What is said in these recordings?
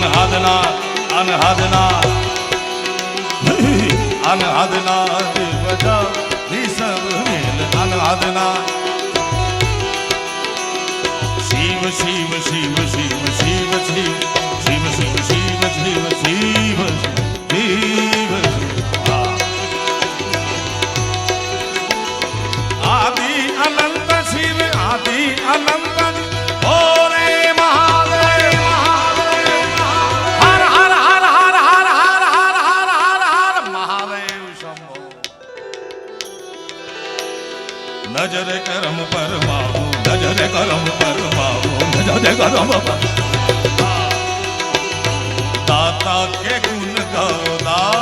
અનહદ નાદ અનહદ નાદ અનહદ નાદ બજાવતી સબ મિલ અનહદ નાદ શિવ શિવ શિવ શિવ શિવ શિવ શિવ શિવ શિવ શિવ શિવ શિવ નજરે કરમ પરમાવો નજર કરમ પરમાવો નજર કરમ દાતા કે ગુણ ગાઓ દાતા.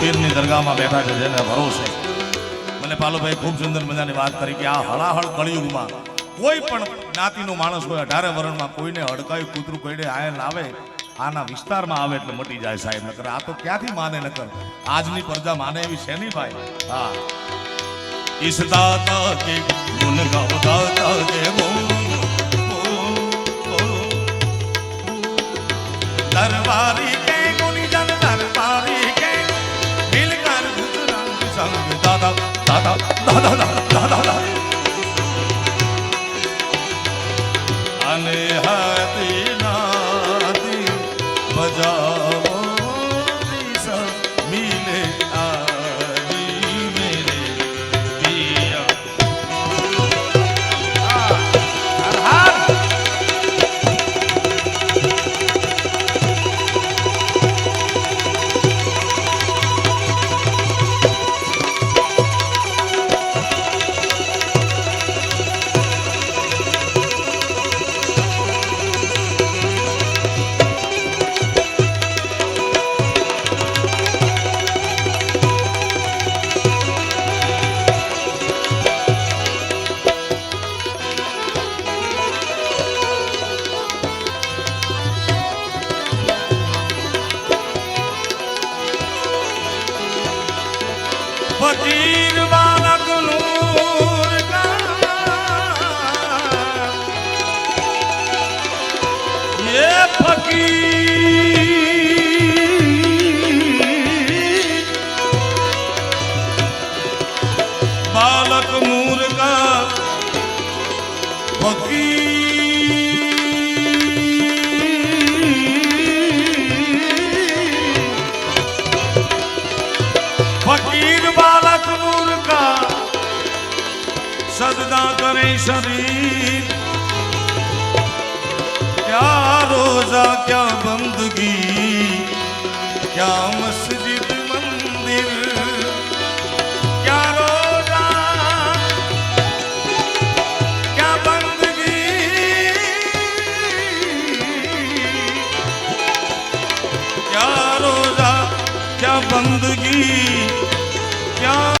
પીરની દરગાહમાં બેઠા છે જેને ભરોસે. મને પાલુભાઈ ખૂબ સુંદર મજાની વાત કરી કે આ હળાહળ કળિયુગમાં કોઈ પણ જ્ઞાતિનો માણસ હોય, અઢારે વર્ણમાં કોઈને હડકાયું, કૂતરું, કઈડે આયન આવે આના વિસ્તારમાં આવે એટલે મટી જાય સાહેબ, નકર આ તો ક્યાંથી માને નકર? આજની પ્રજા માને એવી છે નહીં ભાઈ? હા. ઈસ દાતા કે ગુણ ગાવ દાતા કે દરબારી કે ગુની જન દરબારી કે દિલ કર ગુજરા સંગ દાદા દાદા દાદા Hare સદના કરે શરીર ક્યાં રોજા ક્યાં બંદગી ક્યાં મસ